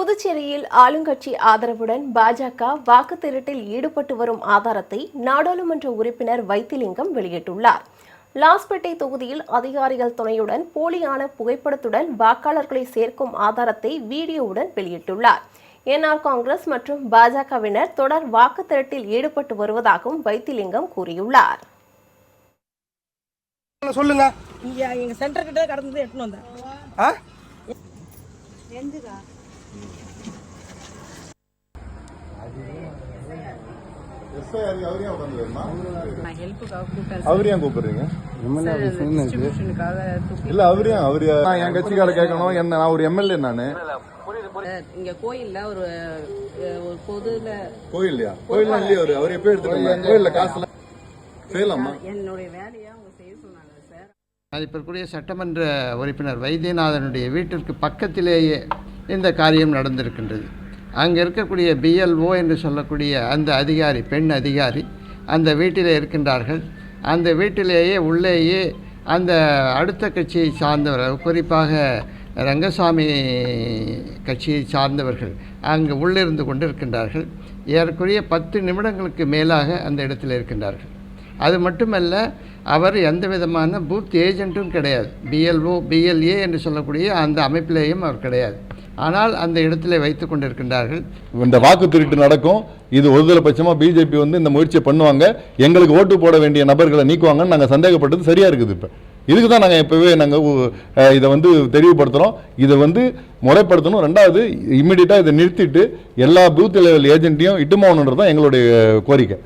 புதுச்சேரியில் ஆளுங்கட்சி ஆதரவுடன் பாஜக வாக்கு திருட்டில் ஈடுபட்டு வரும் ஆதாரத்தை நாடாளுமன்ற உறுப்பினர் வைத்திலிங்கம் வெளியிட்டுள்ளார். லாஸ்பேட்டை தொகுதியில் அதிகாரிகள் துணையுடன் போலியான புகைப்படத்துடன் வாக்காளர்களை சேர்க்கும் ஆதாரத்தை வீடியோவுடன் வெளியிட்டுள்ளார். என்ஆர் காங்கிரஸ் மற்றும் பாஜகவினர் தொடர் வாக்கு திரட்டில் ஈடுபட்டு வருவதாகவும் வைத்திலிங்கம் கூறியுள்ளார். சொல்லுங்க? இங்க எங்க சென்டர் கிட்ட கடந்து எட்டுன்னு வந்தேன். ஆ? எஸ்ஐஆர் அவரையும் கூப்பிடுறீங்க? இல்ல அவரையும் அவரு நான் என் கட்சிக்கார கேட்கணும். என்ன நான் ஒரு எம்எல்ஏ நானு. இங்க கோயில்ல ஒரு ஒரு பொதுல கோயில்லையா? கோயில் இல்லையா அவரு. அவர் எப்போ எடுத்துட்டு கோயில்ல காசு செய்யலாமா? என்னுடைய வேலையை அவங்க செய்ய சொன்னாங்க சார் மதிப்பிற்குரிய சட்டமன்ற உறுப்பினர் வைத்தியநாதனுடைய வீட்டிற்கு பக்கத்திலேயே இந்த காரியம் நடந்திருக்கின்றது. அங்கே இருக்கக்கூடிய பிஎல்ஓ என்று சொல்லக்கூடிய அந்த அதிகாரி பெண் அதிகாரி அந்த வீட்டிலே இருக்கின்றார்கள். அந்த வீட்டிலேயே உள்ளேயே அந்த அடுத்த கட்சியை சார்ந்தவர் குறிப்பாக ரங்கசாமி கட்சியை சார்ந்தவர்கள் அங்கு உள்ளிருந்து கொண்டு இருக்கின்றார்கள் ஏறக்குறைய பத்து நிமிடங்களுக்கு மேலாக அந்த இடத்தில் இருக்கின்றார்கள். அது மட்டுமல்ல அவர் எந்த விதமான பூத் ஏஜென்ட்டும் கிடையாது. பிஎல்ஓ பிஎல்ஏ என்று சொல்லக்கூடிய அந்த அமைப்பிலேயும் அவர் கிடையாது. ஆனால் அந்த இடத்திலே வைத்து கொண்டிருக்கின்றார்கள். இந்த வாக்கு திருட்டு நடக்கும். இது ஒருதலை பட்சமா பிஜேபி வந்து இந்த முயற்சியை பண்ணுவாங்க. எங்களுக்கு ஓட்டு போட வேண்டிய நபர்களை நீக்குவாங்கன்னு நாங்கள் சந்தேகப்பட்டது. சரியா இருக்குது இப்போ. இதுக்கு தான் நாங்கள் இப்போவே நாங்கள் இதை வந்து தெளிவுபடுத்துகிறோம் இதை வந்து முறைப்படுத்தணும். ரெண்டாவது இம்மிடியட்டாக இதை நிறுத்திட்டு எல்லா பூத் லெவல் ஏஜென்ட்டையும் இட்டுமாவணுன்றது தான் எங்களுடைய கோரிக்கை.